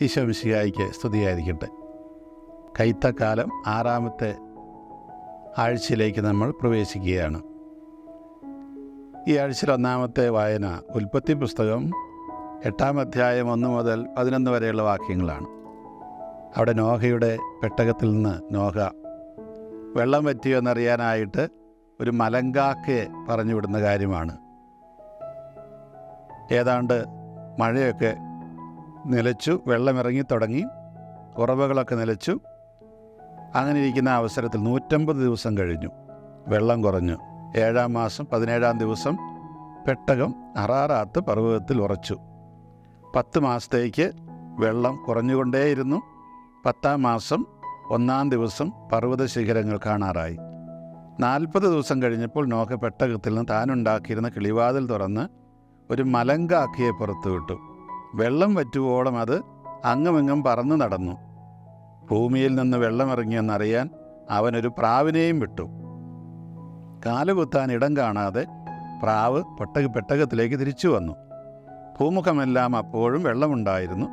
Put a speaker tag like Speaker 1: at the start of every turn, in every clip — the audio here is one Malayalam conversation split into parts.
Speaker 1: ഈശോമിശിഹായിക്ക് സ്തുതിയായിരിക്കട്ടെ. കൈത്തക്കാലം ആറാമത്തെ ആഴ്ചയിലേക്ക് നമ്മൾ പ്രവേശിക്കുകയാണ്. ഈ ആഴ്ചയിൽ ഒന്നാമത്തെ വായന ഉൽപ്പത്തി പുസ്തകം എട്ടാം അധ്യായം ഒന്ന് മുതൽ പതിനൊന്ന് വരെയുള്ള വാക്യങ്ങളാണ്. അവിടെ നോഹയുടെ പെട്ടകത്തിൽ നിന്ന് നോഹ വെള്ളം പറ്റിയോ എന്നറിയാനായിട്ട് ഒരു മലങ്കാക്കയെ പറഞ്ഞു വിടുന്ന കാര്യമാണ്. ഏതാണ്ട് മഴയൊക്കെ നിലച്ചു വെള്ളമിറങ്ങി തുടങ്ങി ഉറവകളൊക്കെ നിലച്ചു. അങ്ങനെ ഇരിക്കുന്ന അവസരത്തിൽ നൂറ്റമ്പത് ദിവസം കഴിഞ്ഞു. വെള്ളം കുറഞ്ഞു. ഏഴാം മാസം പതിനേഴാം ദിവസം പെട്ടകം അറാറാത്ത് പർവതത്തിൽ ഉറച്ചു. പത്ത് മാസത്തേക്ക് വെള്ളം കുറഞ്ഞുകൊണ്ടേയിരുന്നു. പത്താം മാസം ഒന്നാം ദിവസം പർവത ശിഖരങ്ങൾ കാണാറായി. നാൽപ്പത് ദിവസം കഴിഞ്ഞപ്പോൾ നോക്ക പെട്ടകത്തിൽ നിന്ന് താനുണ്ടാക്കിയിരുന്ന കിളിവാതിൽ തുറന്ന് ഒരു മലങ്കാക്കിയെ പുറത്തു വിട്ടു വെള്ളം വറ്റുവോളം അത് അങ്ങുമിങ്ങും പറന്നു നടന്നു. ഭൂമിയിൽ നിന്ന് വെള്ളമിറങ്ങിയെന്നറിയാൻ അവനൊരു പ്രാവിനെയും വിട്ടു. കാലുകുത്താൻ ഇടം കാണാതെ പ്രാവ് പെട്ടക പെട്ടകത്തിലേക്ക് തിരിച്ചു വന്നു. ഭൂമുഖമെല്ലാം അപ്പോഴും വെള്ളമുണ്ടായിരുന്നു.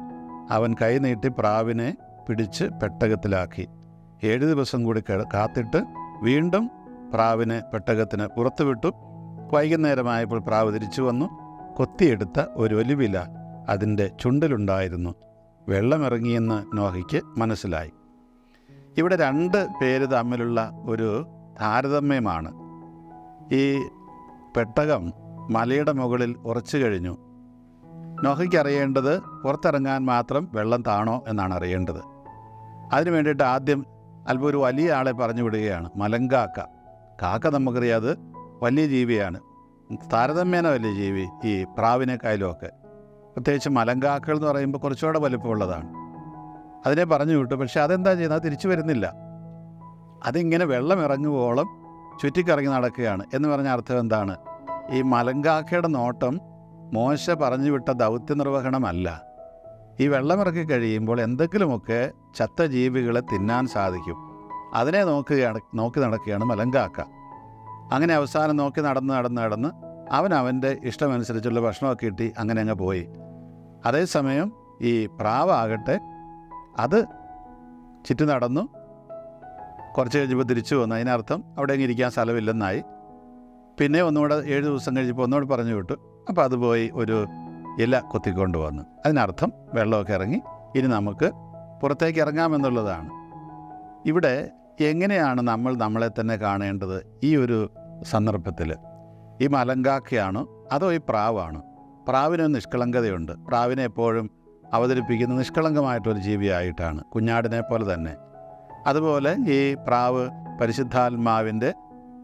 Speaker 1: അവൻ കൈനീട്ടി പ്രാവിനെ പിടിച്ച് പെട്ടകത്തിലാക്കി. ഏഴ് ദിവസം കൂടി കാത്തിട്ട് വീണ്ടും പ്രാവിനെ പെട്ടകത്തിന് പുറത്തുവിട്ടു. വൈകുന്നേരമായപ്പോൾ പ്രാവ് തിരിച്ചു വന്നു. കൊത്തിയെടുത്ത ഒരു ഒലിവില. അതിന്റെ ചുണ്ടിലുണ്ടായിരുന്നു. വെള്ളമിറങ്ങിയെന്ന് നോഹയ്ക്ക് മനസ്സിലായി. ഇവിടെ രണ്ട് പേര് തമ്മിലുള്ള ഒരു താരതമ്യമാണ്. ഈ പെട്ടകം മലയുടെ മുകളിൽ ഉറച്ചു കഴിഞ്ഞു. നോഹയ്ക്ക് അറിയേണ്ടത് പുറത്തിറങ്ങാൻ മാത്രം വെള്ളം താണോ എന്നാണ് അറിയേണ്ടത്. അതിനു വേണ്ടിയിട്ട് ആദ്യം അല്പം ഒരു വലിയ ആളെ പറഞ്ഞു വിടുകയാണ്. മലങ്കാക്ക. കാക്ക നമുക്കറിയാം അത് വലിയ ജീവിയാണ്. താരതമ്യേന വലിയ ജീവി ഈ പ്രാവിനെക്കായാലും ഒക്കെ പ്രത്യേകിച്ച് മലങ്കാക്കൾ എന്ന് പറയുമ്പോൾ കുറച്ചുകൂടെ വലിപ്പമുള്ളതാണ്. അതിനെ പറഞ്ഞു വിട്ടു. പക്ഷെ അതെന്താ ചെയ്യുന്നത്? അത് തിരിച്ചു വരുന്നില്ല. അതിങ്ങനെ വെള്ളം ഇറങ്ങുവോളം ചുറ്റിക്കറങ്ങി നടക്കുകയാണ്. എന്ന് പറഞ്ഞ അർത്ഥം എന്താണ്? ഈ മലങ്കാക്കയുടെ നോട്ടം മോശ പറഞ്ഞു വിട്ട ദൗത്യ നിർവഹണമല്ല. ഈ വെള്ളമിറക്കി കഴിയുമ്പോൾ എന്തെങ്കിലുമൊക്കെ ചത്ത ജീവികളെ തിന്നാൻ സാധിക്കും. അതിനെ നോക്കുകയാണ് നോക്കി നടക്കുകയാണ് മലങ്കാക്ക. അങ്ങനെ അവസാനം നോക്കി നടന്ന് നടന്ന് നടന്ന് അവൻ അവന്റെ ഇഷ്ടമനുസരിച്ചുള്ള ഭക്ഷണമൊക്കെ കിട്ടി അങ്ങനെ അങ്ങ് പോയി. അതേസമയം ഈ പ്രാവാകട്ടെ അത് ചുറ്റി നടന്നു. കുറച്ച് കഴിഞ്ഞപ്പോൾ തിരിച്ചു വന്നു. അതിനർത്ഥം അവിടെ അങ്ങ് ഇരിക്കാൻ സ്ഥലമില്ലെന്നായി. പിന്നെ ഒന്നുകൂടെ ഏഴ് ദിവസം കഴിഞ്ഞപ്പോൾ ഒന്നുകൂടെ പറഞ്ഞു വിട്ടു. അപ്പോൾ അത് പോയി ഒരു ഇല കൊത്തിക്കൊണ്ട് വന്നു. അതിനർത്ഥം വെള്ളമൊക്കെ ഇറങ്ങി ഇനി നമുക്ക് പുറത്തേക്ക് ഇറങ്ങാമെന്നുള്ളതാണ്. ഇവിടെ എങ്ങനെയാണ് നമ്മൾ നമ്മളെ തന്നെ കാണേണ്ടത് ഈ ഒരു സന്ദർഭത്തിൽ? ഈ മലങ്കാക്കയാണോ അതോ ഈ പ്രാവാണ്? പ്രാവിന് നിഷ്കളങ്കതയുണ്ട്. പ്രാവിനെ എപ്പോഴും അവതരിപ്പിക്കുന്ന നിഷ്കളങ്കമായിട്ടൊരു ജീവിയായിട്ടാണ്. കുഞ്ഞാടിനെ പോലെ തന്നെ. അതുപോലെ ഈ പ്രാവ് പരിശുദ്ധാത്മാവിന്റെ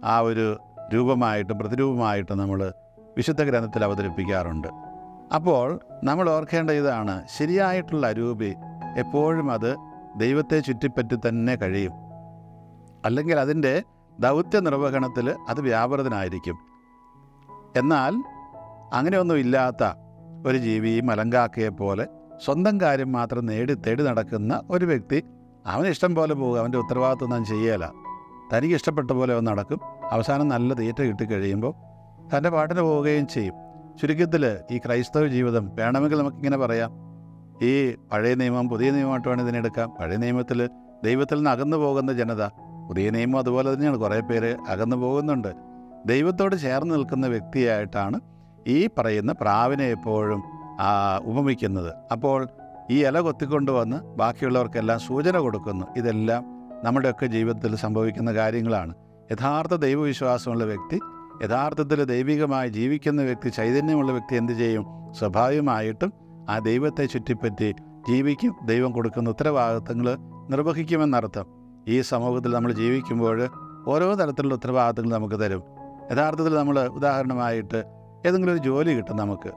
Speaker 1: ആ ഒരു രൂപമായിട്ടും പ്രതിരൂപമായിട്ടും നമ്മൾ വിശുദ്ധ ഗ്രന്ഥത്തിൽ അവതരിപ്പിക്കാറുണ്ട്. അപ്പോൾ നമ്മൾ ഓർക്കേണ്ട ഇതാണ്. ശരിയായിട്ടുള്ള അരൂപി എപ്പോഴും അത് ദൈവത്തെ ചുറ്റിപ്പറ്റി തന്നെ കഴിയും. അല്ലെങ്കിൽ അതിന്റെ ദൗത്യ നിർവഹണത്തിൽ അത് വ്യാപൃതനായിരിക്കും. എന്നാൽ അങ്ങനെയൊന്നും ഇല്ലാത്ത ഒരു ജീവി മലങ്കാക്കയെ പോലെ സ്വന്തം കാര്യം മാത്രം നേടി തേടി നടക്കുന്ന ഒരു വ്യക്തി അവന് ഇഷ്ടം പോലെ പോകുക അവന്റെ ഉത്തരവാദിത്വം ഞാൻ ചെയ്യല. തനിക്ക് ഇഷ്ടപ്പെട്ട പോലെ അവൻ നടക്കും. അവസാനം നല്ല തീറ്റ കിട്ടിക്കഴിയുമ്പോൾ തന്റെ പാട്ടിന് പോവുകയും ചെയ്യും. ചുരുക്കത്തിൽ ഈ ക്രൈസ്തവ ജീവിതം വേണമെങ്കിൽ നമുക്കിങ്ങനെ പറയാം. ഈ പഴയ നിയമം പുതിയ നിയമമായിട്ട് വേണം ഇതിനെടുക്കാം പഴയ നിയമത്തിൽ ദൈവത്തിൽ നിന്ന് അകന്നു പോകുന്ന ജനത പുതിയ നിയമം അതുപോലെ തന്നെയാണ്. കുറേ പേര് അകന്നു പോകുന്നുണ്ട്. ദൈവത്തോട് ചേർന്ന് നിൽക്കുന്ന വ്യക്തിയായിട്ടാണ് ഈ പറയുന്ന പ്രാവിനെ എപ്പോഴും ഉപമിക്കുന്നത്. അപ്പോൾ ഈ ഇല കൊത്തിക്കൊണ്ട് വന്ന് ബാക്കിയുള്ളവർക്കെല്ലാം സൂചന കൊടുക്കുന്നു. ഇതെല്ലാം നമ്മുടെയൊക്കെ ജീവിതത്തിൽ സംഭവിക്കുന്ന കാര്യങ്ങളാണ്. യഥാർത്ഥ ദൈവവിശ്വാസമുള്ള വ്യക്തി യഥാർത്ഥത്തിൽ ദൈവികമായി ജീവിക്കുന്ന വ്യക്തി ചൈതന്യമുള്ള വ്യക്തി എന്ത് ചെയ്യും? സ്വാഭാവികമായിട്ടും ആ ദൈവത്തെ ചുറ്റിപ്പറ്റി ജീവിക്കും. ദൈവം കൊടുക്കുന്ന ഉത്തരവാദിത്തങ്ങൾ നിർവഹിക്കുമെന്നർത്ഥം. ഈ സമൂഹത്തിൽ നമ്മൾ ജീവിക്കുമ്പോൾ ഓരോ തരത്തിലുള്ള ഉത്തരവാദിത്തങ്ങൾ നമുക്ക് തരും. യഥാർത്ഥത്തിൽ നമ്മൾ ഉദാഹരണമായിട്ട് ഏതെങ്കിലും ഒരു ജോലി കിട്ടും നമുക്ക്.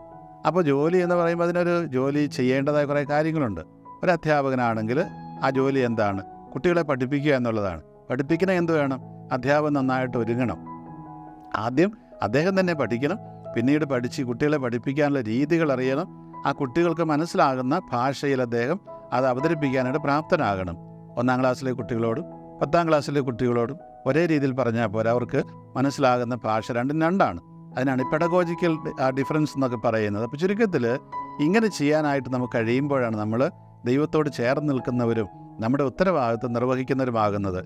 Speaker 1: അപ്പോൾ ജോലി എന്ന് പറയുമ്പോൾ അതിനൊരു ജോലി ചെയ്യേണ്ടതായ കുറേ കാര്യങ്ങളുണ്ട്. ഒരു അധ്യാപകനാണെങ്കിൽ ആ ജോലി എന്താണ്? കുട്ടികളെ പഠിപ്പിക്കുക എന്നുള്ളതാണ്. പഠിപ്പിക്കണ എന്ത് വേണം? അധ്യാപകൻ നന്നായിട്ട് ഒരുങ്ങണം. ആദ്യം അദ്ദേഹം തന്നെ പഠിക്കണം. പിന്നീട് പഠിച്ച് കുട്ടികളെ പഠിപ്പിക്കാനുള്ള രീതികൾ അറിയണം. ആ കുട്ടികൾക്ക് മനസ്സിലാകുന്ന ഭാഷയിൽ അദ്ദേഹം അത് അവതരിപ്പിക്കാനായിട്ട് പ്രാപ്തനാകണം. ഒന്നാം ക്ലാസ്സിലെ കുട്ടികളോടും പത്താം ക്ലാസ്സിലെ കുട്ടികളോടും ഒരേ രീതിയിൽ പറഞ്ഞാൽ പോരാ. അവർക്ക് മനസ്സിലാകുന്ന ഭാഷ രണ്ടും രണ്ടാണ്. അതിനാണ് പെഡഗോജിക്കൽ ഡിഫറൻസ് എന്നൊക്കെ പറയുന്നത്. അപ്പോൾ ചുരുക്കത്തിൽ ഇങ്ങനെ ചെയ്യാനായിട്ട് നമുക്ക് കഴിയുമ്പോഴാണ് നമ്മൾ ദൈവത്തോട് ചേർന്ന് നിൽക്കുന്നവരും നമ്മുടെ ഉത്തരവാദിത്വം നിർവഹിക്കുന്നവരുമാകുന്നത്.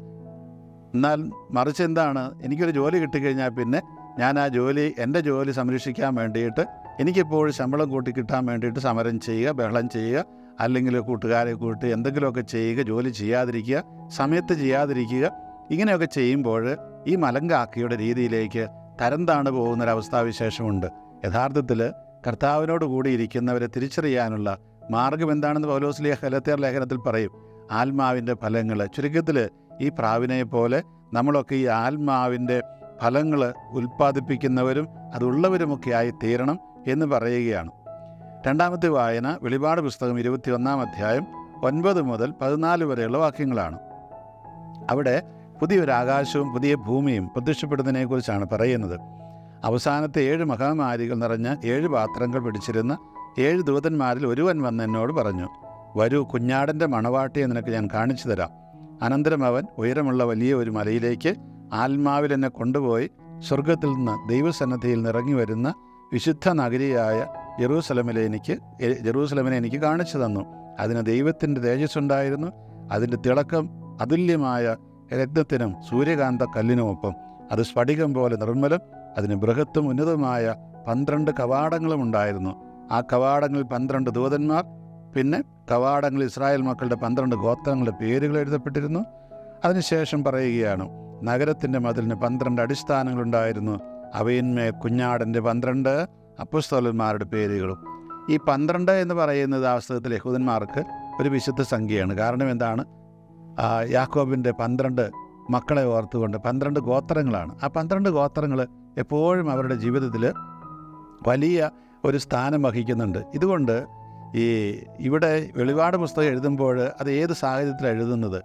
Speaker 1: എന്നാൽ മറിച്ച് എന്താണ്? എനിക്കൊരു ജോലി കിട്ടിക്കഴിഞ്ഞാൽ പിന്നെ ഞാൻ ആ ജോലി എന്റെ ജോലി സംരക്ഷിക്കാൻ വേണ്ടിയിട്ട് എനിക്കിപ്പോൾ ശമ്പളം കൂട്ടി കിട്ടാൻ വേണ്ടിയിട്ട് സമരം ചെയ്യുക ബഹളം ചെയ്യുക അല്ലെങ്കിൽ കൂട്ടുകാരെ കൂട്ടി എന്തെങ്കിലുമൊക്കെ ചെയ്യുക ജോലി ചെയ്യാതിരിക്കുക സമയത്ത് ചെയ്യാതിരിക്കുക ഇങ്ങനെയൊക്കെ ചെയ്യുമ്പോൾ ഈ മലങ്കാക്കിയുടെ രീതിയിലേക്ക് തരം താണു പോകുന്നൊരവസ്ഥാവിശേഷമുണ്ട് യഥാർത്ഥത്തിൽ കർത്താവിനോട് കൂടി ഇരിക്കുന്നവരെ തിരിച്ചറിയാനുള്ള മാർഗം എന്താണെന്ന് പൗലോസ്ലിയ ഹലത്തേർ ലേഖനത്തിൽ പറയും. ആത്മാവിന്റെ ഫലങ്ങൾ ചുരുക്കത്തിൽ ഈ പ്രാവിനെ പോലെ നമ്മളൊക്കെ ഈ ആത്മാവിന്റെ ഫലങ്ങൾ ഉൽപ്പാദിപ്പിക്കുന്നവരും അതുള്ളവരുമൊക്കെ ആയി തീരണം എന്ന് പറയുകയാണ്. രണ്ടാമത്തെ വായന വെളിപാട് പുസ്തകം ഇരുപത്തിയൊന്നാം അധ്യായം ഒൻപത് മുതൽ പതിനാല് വരെയുള്ള വാക്യങ്ങളാണ്. അവിടെ പുതിയൊരു ആകാശവും പുതിയ ഭൂമിയും പ്രത്യക്ഷപ്പെടുന്നതിനെക്കുറിച്ചാണ് പറയുന്നത്. അവസാനത്തെ ഏഴ് മഹാമാരികൾ നിറഞ്ഞ ഏഴ് പാത്രങ്ങൾ പിടിച്ചിരുന്ന ഏഴ് ദൂതന്മാരിൽ ഒരുവൻ വന്ന് എന്നോട് പറഞ്ഞു വരൂ കുഞ്ഞാടന്റെ മണവാട്ടിയെ നിനക്ക് ഞാൻ കാണിച്ചു തരാം. അനന്തരം അവൻ ഉയരമുള്ള വലിയ ഒരു മലയിലേക്ക് ആത്മാവിൽ എന്നെ കൊണ്ടുപോയി സ്വർഗത്തിൽ നിന്ന് ദൈവസന്നദ്ധിയിൽ നിറങ്ങി വരുന്ന വിശുദ്ധ നഗരിയായ ജെറൂസലമിലെ എനിക്ക് ജെറൂസലമിനെ എനിക്ക് കാണിച്ചു തന്നു. അതിന് ദൈവത്തിന്റെ തേജസ്സുണ്ടായിരുന്നു. അതിന്റെ തിളക്കം അതുല്യമായ രത്നത്തിനും സൂര്യകാന്ത കല്ലിനുമൊപ്പം അത് സ്ഫടികം പോലെ നിർമ്മലം അതിന് ബൃഹത്തും ഉന്നതമായ പന്ത്രണ്ട് കവാടങ്ങളും ഉണ്ടായിരുന്നു. ആ കവാടങ്ങളിൽ പന്ത്രണ്ട് ദൂതന്മാർ പിന്നെ കവാടങ്ങളിൽ ഇസ്രായേൽ മക്കളുടെ പന്ത്രണ്ട് ഗോത്രങ്ങളുടെ പേരുകൾ എഴുതപ്പെട്ടിരുന്നു. അതിനുശേഷം പറയുകയാണ് നഗരത്തിന്റെ മതിലിന് പന്ത്രണ്ട് അടിസ്ഥാനങ്ങളുണ്ടായിരുന്നു. അവയിന്മേ കുഞ്ഞാടന്റെ പന്ത്രണ്ട് അപ്പുസ്തോലന്മാരുടെ പേരുകളും. ഈ പന്ത്രണ്ട് എന്ന് പറയുന്നത് ആ പുസ്തകത്തിൽ യഹൂദന്മാർക്ക് ഒരു വിശുദ്ധ സംഖ്യയാണ്. കാരണം എന്താണ്? യാക്കോബിന്റെ പന്ത്രണ്ട് മക്കളെ ഓർത്തുകൊണ്ട് പന്ത്രണ്ട് ഗോത്രങ്ങളാണ്. ആ പന്ത്രണ്ട് ഗോത്രങ്ങൾ എപ്പോഴും അവരുടെ ജീവിതത്തിൽ വലിയ ഒരു സ്ഥാനം വഹിക്കുന്നുണ്ട്. ഇതുകൊണ്ട് ഈ ഇവിടെ വെളിപാട് പുസ്തകം എഴുതുമ്പോൾ അത് ഏത് സാഹചര്യത്തിലാണ് എഴുതുന്നത്?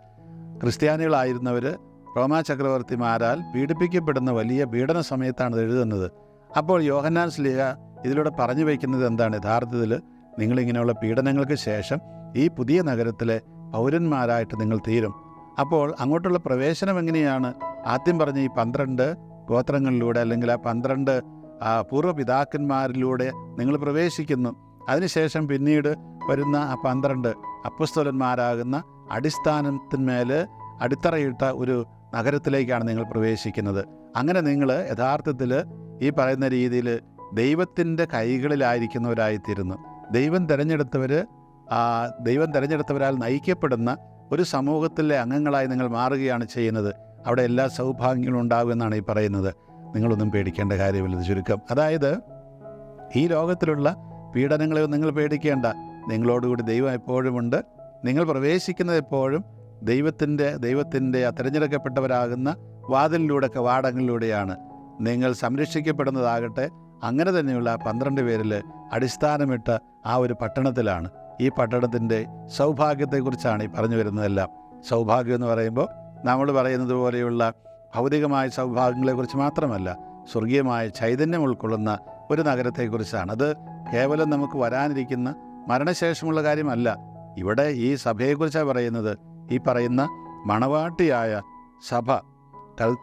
Speaker 1: ക്രിസ്ത്യാനികളായിരുന്നവർ റോമാ ചക്രവർത്തിമാരാൽ പീഡിപ്പിക്കപ്പെടുന്ന വലിയ പീഡന സമയത്താണ് ഇത് എഴുതുന്നത്. അപ്പോൾ യോഹന്നാൻ സ്ലീഹ ഇതിലൂടെ പറഞ്ഞു വയ്ക്കുന്നത് എന്താണ്? യഥാർത്ഥത്തിൽ നിങ്ങളിങ്ങനെയുള്ള പീഡനങ്ങൾക്ക് ശേഷം ഈ പുതിയ നഗരത്തിലെ പൗരന്മാരായിട്ട് നിങ്ങൾ തീരും. അപ്പോൾ അങ്ങോട്ടുള്ള പ്രവേശനം എങ്ങനെയാണ്? ആദ്യം പറഞ്ഞ ഈ പന്ത്രണ്ട് ഗോത്രങ്ങളിലൂടെ അല്ലെങ്കിൽ ആ പന്ത്രണ്ട് പൂർവപിതാക്കന്മാരിലൂടെ നിങ്ങൾ പ്രവേശിക്കുന്നു. അതിനുശേഷം പിന്നീട് വരുന്ന ആ പന്ത്രണ്ട് അപ്പസ്തോലന്മാരാകുന്ന അടിസ്ഥാനത്തിന്മേൽ അടിത്തറയിട്ട ഒരു നഗരത്തിലേക്കാണ് നിങ്ങൾ പ്രവേശിക്കുന്നത്. അങ്ങനെ നിങ്ങൾ യഥാർത്ഥത്തിൽ ഈ പറയുന്ന രീതിയിൽ ദൈവത്തിന്റെ കൈകളിലായിരിക്കുന്നവരായിത്തീരുന്നു. ദൈവം തിരഞ്ഞെടുത്തവർ ദൈവം തിരഞ്ഞെടുത്തവരാൽ നയിക്കപ്പെടുന്ന ഒരു സമൂഹത്തിലെ അംഗങ്ങളായി നിങ്ങൾ മാറുകയാണ് ചെയ്യുന്നത്. അവിടെ എല്ലാ സൗഭാഗ്യങ്ങളും ഉണ്ടാകുമെന്നാണ് ഈ പറയുന്നത്. നിങ്ങളൊന്നും പേടിക്കേണ്ട കാര്യമില്ല ചുരുക്കം. അതായത് ഈ ലോകത്തിലുള്ള പീഡനങ്ങളെ നിങ്ങൾ പേടിക്കേണ്ട. നിങ്ങളോടുകൂടി ദൈവം എപ്പോഴുമുണ്ട് നിങ്ങൾ പ്രവേശിക്കുന്നത് എപ്പോഴും ദൈവത്തിന്റെ ദൈവത്തിന്റെ തിരഞ്ഞെടുക്കപ്പെട്ടവരാകുന്ന വാതിലിലൂടെ കവാടങ്ങളിലൂടെയാണ് നിങ്ങൾ സംരക്ഷിക്കപ്പെടുന്നതാകട്ടെ. അങ്ങനെ തന്നെയുള്ള പന്ത്രണ്ട് പേരിൽ അടിസ്ഥാനമിട്ട ആ ഒരു പട്ടണത്തിലാണ്. ഈ പട്ടണത്തിന്റെ സൗഭാഗ്യത്തെക്കുറിച്ചാണ് ഈ പറഞ്ഞു വരുന്നതെല്ലാം. സൗഭാഗ്യം എന്ന് പറയുമ്പോൾ നമ്മൾ പറയുന്നത് പോലെയുള്ള ഭൗതികമായ സൗഭാഗ്യങ്ങളെക്കുറിച്ച് മാത്രമല്ല സ്വർഗീയമായ ചൈതന്യം ഉൾക്കൊള്ളുന്ന ഒരു നഗരത്തെക്കുറിച്ചാണ്. അത് കേവലം നമുക്ക് വരാനിരിക്കുന്ന മരണശേഷമുള്ള കാര്യമല്ല. ഇവിടെ ഈ സഭയെക്കുറിച്ചാണ് പറയുന്നത്. ഈ പറയുന്ന മണവാട്ടിയായ സഭ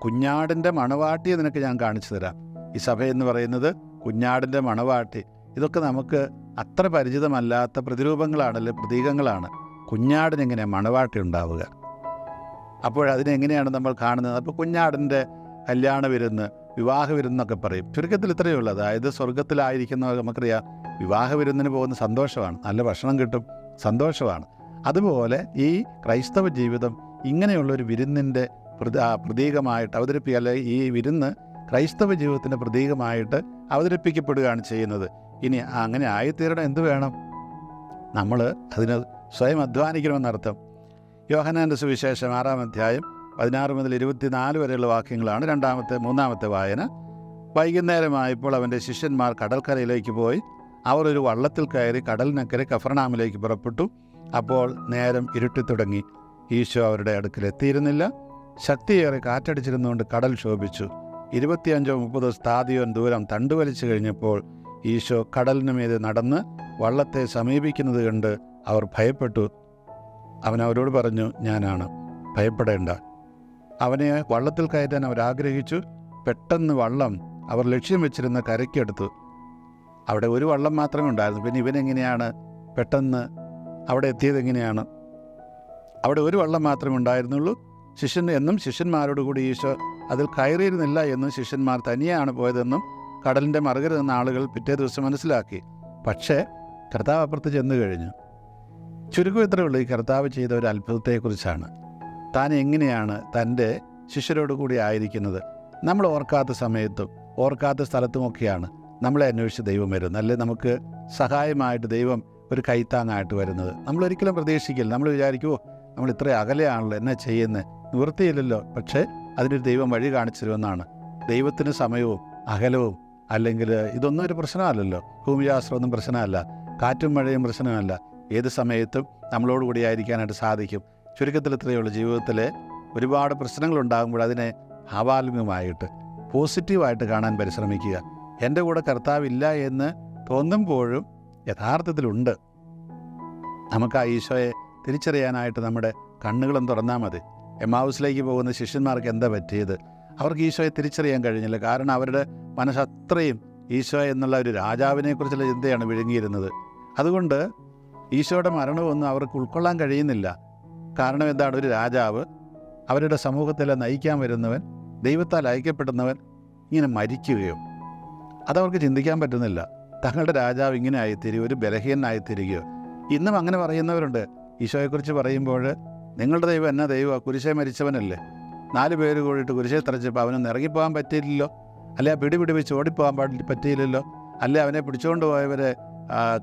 Speaker 1: കുഞ്ഞാടിന്റെ മണവാട്ടിയെ നിനക്ക് ഞാൻ കാണിച്ചു തരാം. ഈ സഭ എന്ന് പറയുന്നത് കുഞ്ഞാടിന്റെ മണവാട്ടി. ഇതൊക്കെ നമുക്ക് അത്ര പരിചിതമല്ലാത്ത പ്രതിരൂപങ്ങളാണല്ലേ പ്രതീകങ്ങളാണ്. കുഞ്ഞാടിനെങ്ങനെ മണവാട്ടി ഉണ്ടാവുക? അപ്പോൾ അതിനെങ്ങനെയാണ് നമ്മൾ കാണുന്നത്? അപ്പോൾ കുഞ്ഞാടിന്റെ കല്യാണ വിരുന്ന് വിവാഹ വിരുന്നൊക്കെ പറയും. ചുരുക്കത്തിൽ ഇത്രയേ ഉള്ളൂ. അതായത് സ്വർഗത്തിലായിരിക്കുന്ന നമുക്കറിയാം വിവാഹ വിരുന്നിന് പോകുന്ന സന്തോഷമാണ്. നല്ല ഭക്ഷണം കിട്ടും സന്തോഷമാണ്. അതുപോലെ ഈ ക്രൈസ്തവ ജീവിതം ഇങ്ങനെയുള്ളൊരു വിരുന്നിന്റെ പ്രതീകമായിട്ട് അവതരിപ്പിക്കുക അല്ലെങ്കിൽ ഈ വിരുന്ന് ക്രൈസ്തവ ജീവിതത്തിന്റെ പ്രതീകമായിട്ട് അവതരിപ്പിക്കപ്പെടുകയാണ് ചെയ്യുന്നത്. ഇനി അങ്ങനെ ആയിത്തീരണം എന്ത് വേണം? നമ്മൾ അതിന് സ്വയം അധ്വാനിക്കണമെന്നർത്ഥം യോഹനാന്റെ സുവിശേഷം ആറാം അധ്യായം പതിനാറ് മുതൽ ഇരുപത്തിനാല് വരെയുള്ള വാക്യങ്ങളാണ് രണ്ടാമത്തെ മൂന്നാമത്തെ വായന. വൈകുന്നേരമായപ്പോൾ അവന്റെ ശിഷ്യന്മാർ കടൽക്കരയിലേക്ക് പോയി. അവർ ഒരു വള്ളത്തിൽ കയറി കടലിനക്കരെ കഫർണാമിലേക്ക് പുറപ്പെട്ടു. അപ്പോൾ നേരം ഇരുട്ടിത്തുടങ്ങി ഈശോ അവരുടെ അടുക്കൽ എത്തിയിരുന്നില്ല. ശക്തിയേറെ കാറ്റടിച്ചിരുന്നുകൊണ്ട് കടൽ ശോഭിച്ചു. ഇരുപത്തിയഞ്ചോ മുപ്പതോ സ്ഥാതിയോൻ ദൂരം തണ്ടുവലിച്ചു കഴിഞ്ഞപ്പോൾ ഈശോ കടലിനു മീതെ നടന്ന് വള്ളത്തെ സമീപിക്കുന്നത് കണ്ട് അവർ ഭയപ്പെട്ടു. അവൻ അവരോട് പറഞ്ഞു ഞാനാണ്. ഭയപ്പെടേണ്ട. അവനെ വള്ളത്തിൽ കയറ്റാൻ അവർ ആഗ്രഹിച്ചു. പെട്ടെന്ന് വള്ളം അവർ ലക്ഷ്യം വെച്ചിരുന്ന കരയ്ക്കെടുത്തു അവിടെ ഒരു വള്ളം മാത്രമേ ഉണ്ടായിരുന്നു. പിന്നെ ഇവനെങ്ങനെയാണ് പെട്ടെന്ന് അവിടെ എത്തിയത് എങ്ങനെയാണ്? അവിടെ ഒരു വള്ളം മാത്രമേ ഉണ്ടായിരുന്നുള്ളൂ. ശിഷ്യൻ എന്നും ശിഷ്യന്മാരോടുകൂടി ഈശോ അതിൽ കയറിയിരുന്നില്ല എന്നും ശിഷ്യന്മാർ തനിയാണ് പോയതെന്നും കടലിന്റെ മറുകര നിന്ന ആളുകൾ പിറ്റേ ദിവസം മനസ്സിലാക്കി. പക്ഷേ കർത്താവ് അപ്പുറത്ത് ചെന്നു കഴിഞ്ഞു. ചുരുക്കം ഇത്രയേ ഉള്ളൂ ഈ കർത്താവ് ചെയ്ത ഒരു അത്ഭുതത്തെക്കുറിച്ചാണ്. താൻ എങ്ങനെയാണ് തന്റെ ശിഷ്യരോട് കൂടി ആയിരിക്കുന്നത്? നമ്മൾ ഓർക്കാത്ത സമയത്തും ഓർക്കാത്ത സ്ഥലത്തുമൊക്കെയാണ് നമ്മളെ അന്വേഷിച്ച് ദൈവം വരുന്നത്. അല്ലെ? നമുക്ക് സഹായമായിട്ട് ദൈവം ഒരു കൈത്താങ്ങായിട്ട് വരുന്നത്. നമ്മൾ ഒരിക്കലും പ്രതീക്ഷിക്കില്ല. നമ്മൾ വിചാരിക്കുമോ നമ്മൾ ഇത്ര അകലെയാണല്ലോ എന്നാ ചെയ്യുന്നത് നിവൃത്തിയില്ലല്ലോ. പക്ഷേ അതിനൊരു ദൈവം വഴി കാണിച്ചു തരുമെന്നാണ്. ദൈവത്തിന് സമയവും അകലവും അല്ലെങ്കിൽ ഇതൊന്നും ഒരു പ്രശ്നമല്ലല്ലോ. ഭൂമിശാസ്ത്രമൊന്നും പ്രശ്നമല്ല. കാറ്റും മഴയും പ്രശ്നമല്ല. ഏത് സമയത്തും നമ്മളോടുകൂടി ആയിരിക്കാനായിട്ട് സാധിക്കും. ചുരുക്കത്തിൽ ഇത്രയേ ഉള്ളൂ. ജീവിതത്തിൽ ഒരുപാട് പ്രശ്നങ്ങൾ ഉണ്ടാകുമ്പോൾ അതിനെ ഭാവാത്മ്യമായിട്ട് പോസിറ്റീവായിട്ട് കാണാൻ പരിശ്രമിക്കുക. എന്റെ കൂടെ കർത്താവില്ല എന്ന് തോന്നുമ്പോഴും യഥാർത്ഥത്തിലുണ്ട്. നമുക്ക് ആ ഈശോയെ തിരിച്ചറിയാനായിട്ട് നമ്മുടെ കണ്ണുകളും തുറന്നാൽ മതി. എം ഹൗസിലേക്ക് പോകുന്ന ശിഷ്യന്മാർക്ക് എന്താ പറ്റിയത്? അവർക്ക് ഈശോയെ തിരിച്ചറിയാൻ കഴിഞ്ഞില്ല. കാരണം അവരുടെ മനസ്സത്രയും ഈശോ എന്നുള്ള ഒരു രാജാവിനെക്കുറിച്ചുള്ള ചിന്തയാണ് വിഴുങ്ങിയിരുന്നത്. അതുകൊണ്ട് ഈശോയുടെ മരണമൊന്നും അവർക്ക് ഉൾക്കൊള്ളാൻ കഴിയുന്നില്ല. കാരണം എന്താണ്? ഒരു രാജാവ് അവരുടെ സമൂഹത്തിലെ നയിക്കാൻ വരുന്നവൻ ദൈവത്താൽ അയക്കപ്പെടുന്നവൻ ഇങ്ങനെ മരിക്കുകയോ അതവർക്ക് ചിന്തിക്കാൻ പറ്റുന്നില്ല. തങ്ങളുടെ രാജാവ് ഇങ്ങനെ ആയിത്തീരുകയോ ഒരു ബലഹീനായിത്തീരുകയോ ഇന്നും അങ്ങനെ പറയുന്നവരുണ്ട്. ഈശോയെക്കുറിച്ച് പറയുമ്പോൾ നിങ്ങളുടെ ദൈവം എന്നാ ദൈവം കുരിശെ മരിച്ചവനല്ലേ? നാല് പേര് കൂടിയിട്ട് കുരിശേ തറച്ചപ്പോൾ അവനൊന്ന് ഇറങ്ങിപ്പോകാൻ പറ്റിയില്ലല്ലോ. അല്ലെ പിടി വെച്ച് ഓടിപ്പോകാൻ പാടി പറ്റിയില്ലല്ലോ. അല്ലെ അവനെ പിടിച്ചുകൊണ്ട് പോയവരെ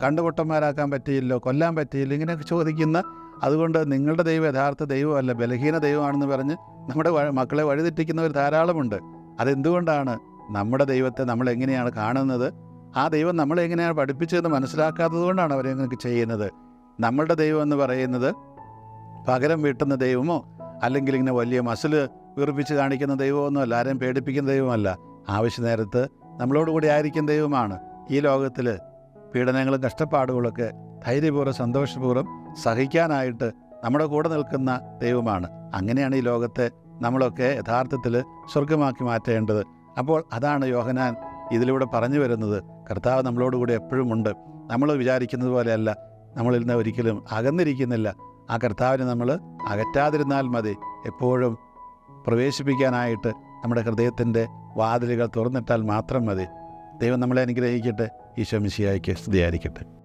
Speaker 1: കണ്ടുകൊട്ടന്മാരാക്കാൻ പറ്റിയില്ലോ കൊല്ലാൻ പറ്റിയില്ല ഇങ്ങനെയൊക്കെ ചോദിക്കുന്ന അതുകൊണ്ട് നിങ്ങളുടെ ദൈവം യഥാർത്ഥ ദൈവമല്ല ബലഹീന ദൈവമാണെന്ന് പറഞ്ഞ് നമ്മുടെ മക്കളെ വഴിതെറ്റിക്കുന്നവർ ധാരാളമുണ്ട്. അതെന്തുകൊണ്ടാണ് നമ്മുടെ ദൈവത്തെ നമ്മൾ എങ്ങനെയാണ് കാണുന്നത്? ആ ദൈവം നമ്മളെ എങ്ങനെയാണ് പഠിപ്പിച്ചതെന്ന് മനസ്സിലാക്കാത്തത് കൊണ്ടാണ് അവരെങ്ങനെയൊക്കെ ചെയ്യുന്നത്. നമ്മളുടെ ദൈവം എന്ന് പറയുന്നത് പകരം വീട്ടുന്ന ദൈവമോ അല്ലെങ്കിൽ ഇങ്ങനെ വലിയ മസിൽ വീർപ്പിച്ച് കാണിക്കുന്ന ദൈവമൊന്നുമല്ല ആരെയും പേടിപ്പിക്കുന്ന ദൈവമല്ല. ആവശ്യ നേരത്ത് നമ്മളോടുകൂടി ആയിരിക്കുന്ന ദൈവമാണ്. ഈ ലോകത്തിൽ പീഡനങ്ങളും കഷ്ടപ്പാടുകളൊക്കെ ധൈര്യപൂർവം സന്തോഷപൂർവം സഹിക്കാനായിട്ട് നമ്മുടെ കൂടെ നിൽക്കുന്ന ദൈവമാണ്. അങ്ങനെയാണ് ഈ ലോകത്തെ നമ്മളൊക്കെ യഥാർത്ഥത്തിൽ സ്വർഗമാക്കി മാറ്റേണ്ടത്. അപ്പോൾ അതാണ് യോഹനാൻ ഇതിലൂടെ പറഞ്ഞു വരുന്നത്. കർത്താവ് നമ്മളോടുകൂടി എപ്പോഴും ഉണ്ട്. നമ്മൾ വിചാരിക്കുന്നത് പോലെയല്ല. നമ്മളിൽ നിന്ന് ഒരിക്കലും അകന്നിരിക്കുന്നില്ല. ആ കർത്താവിനെ നമ്മൾ അകറ്റാതിരുന്നാൽ മതി. എപ്പോഴും പ്രവേശിപ്പിക്കാനായിട്ട് നമ്മുടെ ഹൃദയത്തിന്റെ വാതിലുകൾ തുറന്നിട്ടാൽ മാത്രം മതി. ദൈവം നമ്മളെ അനുഗ്രഹിക്കട്ടെ. ഈശോ മിശിയായിക്ക് സ്തുതിയായിരിക്കട്ടെ.